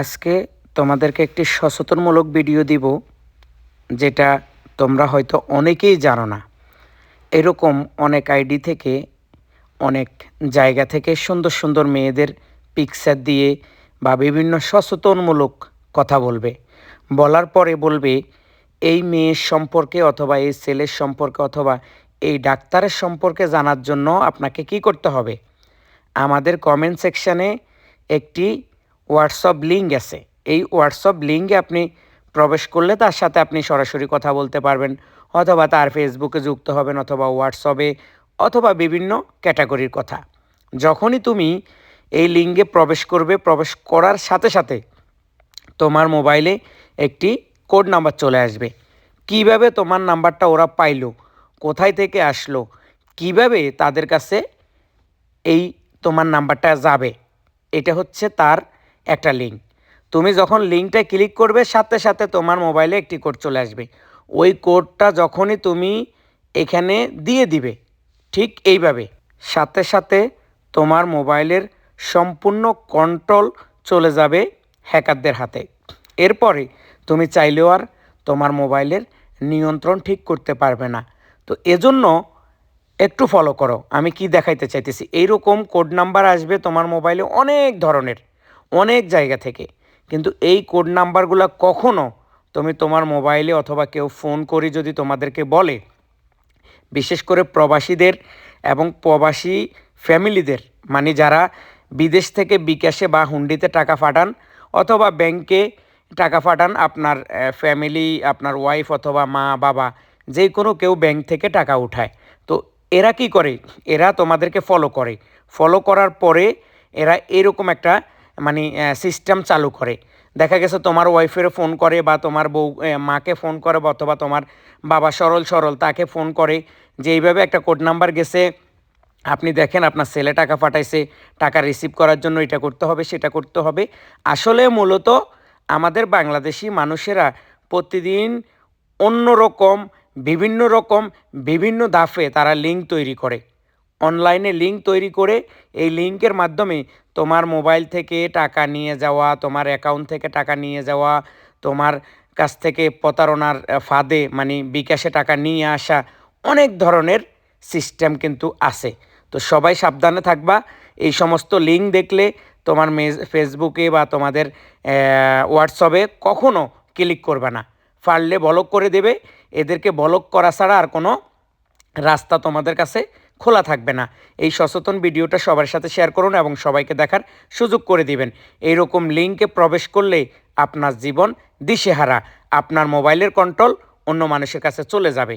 আজকে তোমাদেরকে একটি সচেতনমূলক ভিডিও দিব, যেটা তোমরা হয়তো অনেকেই জানো না। এরকম অনেক আইডি থেকে, অনেক জায়গা থেকে সুন্দর সুন্দর মেয়েদের পিকচার দিয়ে বা বিভিন্ন সচেতনমূলক কথা বলবে। বলার পরে বলবে, এই মেয়ের সম্পর্কে অথবা এই ছেলের সম্পর্কে অথবা এই ডাক্তারের সম্পর্কে জানার জন্য আপনাকে কি করতে হবে? আমাদের কমেন্ট সেকশানে একটি হোয়াটসঅ্যাপ লিঙ্ক আছে। এই হোয়াটসঅ্যাপ লিঙ্কে আপনি প্রবেশ করলে তার সাথে আপনি সরাসরি কথা বলতে পারবেন অথবা তার ফেসবুকে যুক্ত হবেন অথবা হোয়াটসঅ্যাপে অথবা বিভিন্ন ক্যাটাগরির কথা। যখনই তুমি এই লিঙ্কে প্রবেশ করবে, প্রবেশ করার সাথে সাথে তোমার মোবাইলে একটি কোড নাম্বার চলে আসবে। কীভাবে তোমার নাম্বারটা ওরা পাইলো, কোথায় থেকে আসলো, কীভাবে তাদের কাছে এই তোমার নাম্বারটা যাবে, এটা হচ্ছে তার একটা লিঙ্ক তুমি যখন লিঙ্কটা ক্লিক করবে, সাথে সাথে তোমার মোবাইলে একটি কোড চলে আসবে। ওই কোডটা যখনই তুমি এখানে দিয়ে দিবে, ঠিক এইভাবে। সাথে সাথে তোমার মোবাইলের সম্পূর্ণ কন্ট্রোল চলে যাবে হ্যাকারদের হাতে। এরপরে তুমি চাইলেও আর তোমার মোবাইলের নিয়ন্ত্রণ ঠিক করতে পারবে না। তো এজন্য একটু ফলো করো। আমি কি দেখাইতে চাইতেছি? এইরকম কোড নাম্বার আসবে তোমার মোবাইলে অনেক ধরনের। অনেক জায়গা থেকে। কিন্তু এই কোড নাম্বারগুলো কখনো তুমি তোমার মোবাইলে অথবা কেউ ফোন করি যদি তোমাদেরকে বলে, বিশেষ করে প্রবাসীদের এবং প্রবাসী ফ্যামিলিদের মানে যারা বিদেশ থেকে বিকাশে বা হুন্ডিতে টাকা পাঠান অথবা ব্যাংকে টাকা পাঠান আপনার ফ্যামিলি আপনার ওয়াইফ অথবা মা, বাবা যে কোনো কেউ ব্যাংক থেকে টাকা উঠায়। তো এরা কি করে? এরা তোমাদেরকে ফলো করে। ফলো করার পরে এরা এরকম একটা মানে সিস্টেম চালু করে। দেখা গেছে তোমার ওয়াইফের ফোন করে বা তোমার বউ মাকে ফোন করে বা অথবা তোমার বাবা সরল সরল তাকে ফোন করে যে এইভাবে একটা কোড নাম্বার গেছে, আপনি দেখেন আপনার ছেলে টাকা পাঠাইছে, টাকা রিসিভ করার জন্য এটা করতে হবে, সেটা করতে হবে। আসলে মূলত আমাদের বাংলাদেশি মানুষেরা প্রতিদিন অন্য রকম বিভিন্ন রকম, বিভিন্ন দাফে তারা লিঙ্ক তৈরি করে। অনলাইনে লিঙ্ক তৈরি করে এই লিঙ্কের মাধ্যমে তোমার মোবাইল থেকে টাকা নিয়ে যাওয়া, তোমার অ্যাকাউন্ট থেকে টাকা নিয়ে যাওয়া, তোমার কাছ থেকে প্রতারণার ফাঁদে মানে বিকাশে টাকা নিয়ে আসা অনেক ধরনের সিস্টেম কিন্তু আছে। তো সবাই সাবধানে থাকবা। এই সমস্ত লিঙ্ক দেখলে তোমার ফেসবুকে বা তোমাদের হোয়াটসঅ্যাপে কখনো ক্লিক করবে না। পারলে বলক করে দেবে। এদেরকে বলক করা ছাড়া আর কোনো রাস্তা তোমাদের কাছে খোলা থাকবে না। এই সচেতন ভিডিওটা সবার সাথে শেয়ার করুন এবং সবাইকে দেখার সুযোগ করে দিবেন। এইরকম লিঙ্কে প্রবেশ করলে আপনার জীবন দিশেহারা। আপনার মোবাইলের কন্ট্রোল অন্য মানুষের কাছে চলে যাবে।